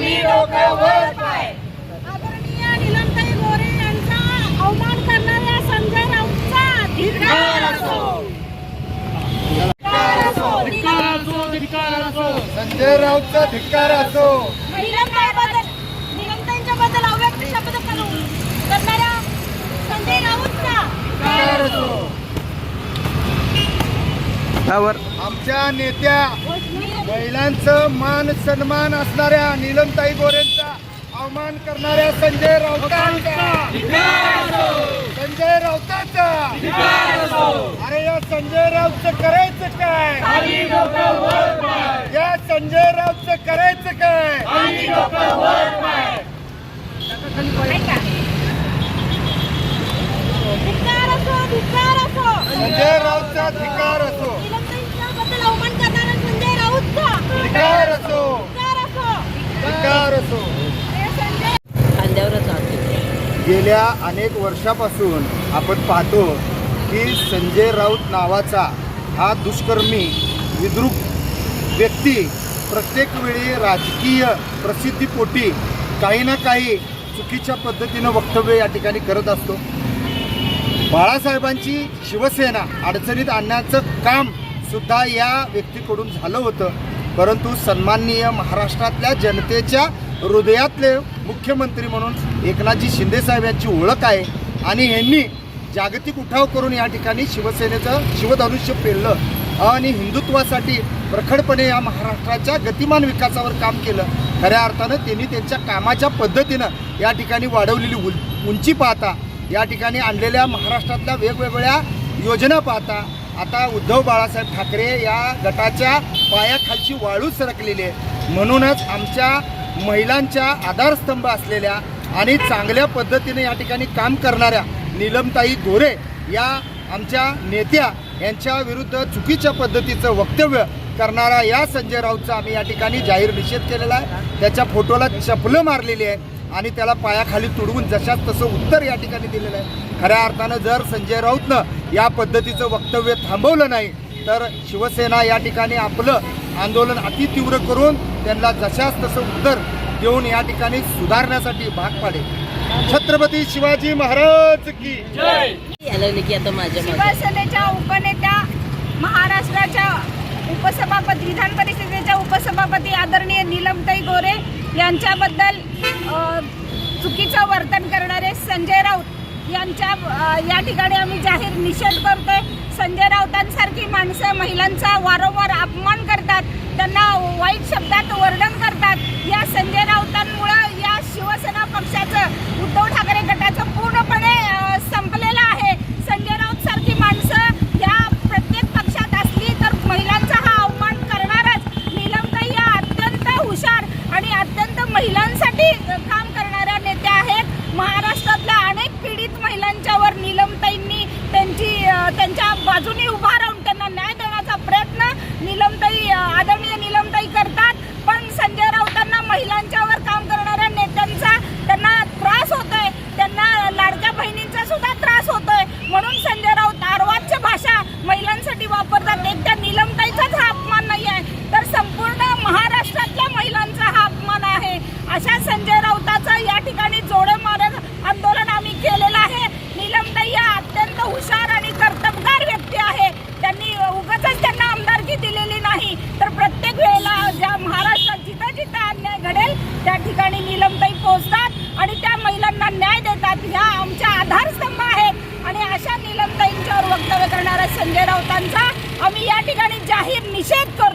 खाली डोक्यावर पाय संजय राऊतचा धिक्कार असो. आमच्या नेत्या महिलांचं मान सन्मान असणाऱ्या नीलमताई गोरेंचा अवमान करणाऱ्या संजय राऊतांचा. संजय राऊतांचा. अरे या संजय राऊतचं करायचं काय? या संजय राऊतचं करायचं काय ऐका. धिक्कार असो धिक्कार असो संजय राऊतचा धिकार असो निलंतांच्या बद्दल अवमान करणारा संजय राऊतचा धिकार असो धिक्कार असो धिकार असो हे संजय खांद्यावरच राहते गेल्या अनेक वर्षापासून आपण पाहतो की संजय राऊत नावाचा हा दुष्कर्मी विद्रूप व्यक्ती प्रत्येक वेळी राजकीय प्रसिद्धीपोटी काही ना काही चुकीच्या पद्धतीनं वक्तव्य या ठिकाणी करत असतो. बाळासाहेबांची शिवसेना अडचणीत आणण्याचं काम सुद्धा या व्यक्तीकडून झालं होतं. परंतु सन्माननीय महाराष्ट्रातल्या जनतेच्या हृदयातले मुख्यमंत्री म्हणून एकनाथजी शिंदेसाहेब यांची ओळख आहे. आणि यांनी जागतिक उठाव करून या ठिकाणी शिवसेनेचं शिवधनुष्य पेरलं आणि हिंदुत्वासाठी प्रखडपणे या महाराष्ट्राच्या गतिमान विकासावर काम केलं. खऱ्या अर्थानं त्यांनी त्यांच्या कामाच्या पद्धतीनं या ठिकाणी वाढवलेली उ उंची पाहता या ठिकाणी आणलेल्या महाराष्ट्रातल्या वेगवेगळ्या योजना पाहता आता उद्धव बाळासाहेब ठाकरे या गटाच्या पायाखालची वाळू सरकलेली आहे. म्हणूनच आमच्या महिलांच्या आधारस्तंभ असलेल्या आणि चांगल्या पद्धतीने या ठिकाणी काम करणाऱ्या नीलमताई गोरे या आमच्या नेत्या यांच्या विरुद्ध चुकीच्या पद्धतीचं वक्तव्य करणारा या संजय राऊतचा आम्ही या ठिकाणी जाहीर निषेध केलेला आहे. त्याच्या फोटोला चपलं मारलेली आहे आणि त्याला पायाखाली तुडवून जशाच तसं उत्तर या ठिकाणी दिलेलं आहे. खऱ्या अर्थानं जर संजय राऊतनं या पद्धतीचं वक्तव्य थांबवलं नाही तर शिवसेना या ठिकाणी आपलं आंदोलन अतितीव्र करून त्यांना जशाच तसं उत्तर देऊन या ठिकाणी सुधारण्यासाठी भाग पाडेल. छत्रपती शिवाजी महाराज की की आता माझ्या शिवसेनेच्या उपनेत्या महाराष्ट्राच्या उपसभापती विधान परिषदेच्या उपसभापती आदरणीय नीलमताई गोरे यांच्याबद्दल चुकीचं वर्तन करणारे संजय राऊत यांच्या या ठिकाणी आम्ही जाहीर निषेध करतोय. संजय राऊतांसारखी माणसं महिलांचा वारंवार अपमान करतात. त्यांना वाईट शब्दात वर्णन करतात. या संजय राऊतांमुळं या शिवसेना पक्षाचं उद्धव ठाकरे गटाचं पूर्णपणे संपलेलं आहे. संजय राऊत सारखी माणसं या प्रत्येक पक्षात असली तर महिलांचा हा अवमान करणारच. नीलमताई या अत्यंत हुशार आणि अत्यंत महिलांसाठी काम करणाऱ्या महाराष्ट्रातल्या अनेक पीडित महिलांच्यावर निलमताईंनी त्यांची त्यांच्या बाजूने उभा राहून त्यांना न्याय देण्याचा प्रयत्न निलमताई आदरणीय निलमताई करतात. पण संजय राऊतांना महिलांच्या काम करणाऱ्या नेत्यांचा त्यांना त्रास होतोय त्यांना लाडक्या बहिणींचा सुद्धा त्रास होतोय म्हणून संजय राऊत अर्वाच्य भाषा महिलांसाठी वापरतात एक त्या नीलमताईचाच हा अपमान नाही आहे तर संपूर्ण महाराष्ट्रातल्या महिलांचा हा अपमान आहे अशा संजय राऊताचा या ठिकाणी जोडे मारक आंदोलन आम्ही केलेलं आहे नीलमताई या अत्यंत हुशार आणि कर्तबगार व्यक्ती आहे त्यांनी उगाच त्यांना आमदारकी दिलेली नाही तर प्रत्येक वेळेला ज्या महाराष्ट्रात जिथं जिथं अन्याय घडेल त्या ठिकाणी नीलमताई पोहोचतात आणि त्या महिलांना न्याय देतात ह्या आमच्या आधारस्तंभ आहेत आणि अशा नीलमताईंच्यावर वक्तव्य करणाऱ्या संजय राऊतांचा आम्ही या ठिकाणी जाहीर निषेध करू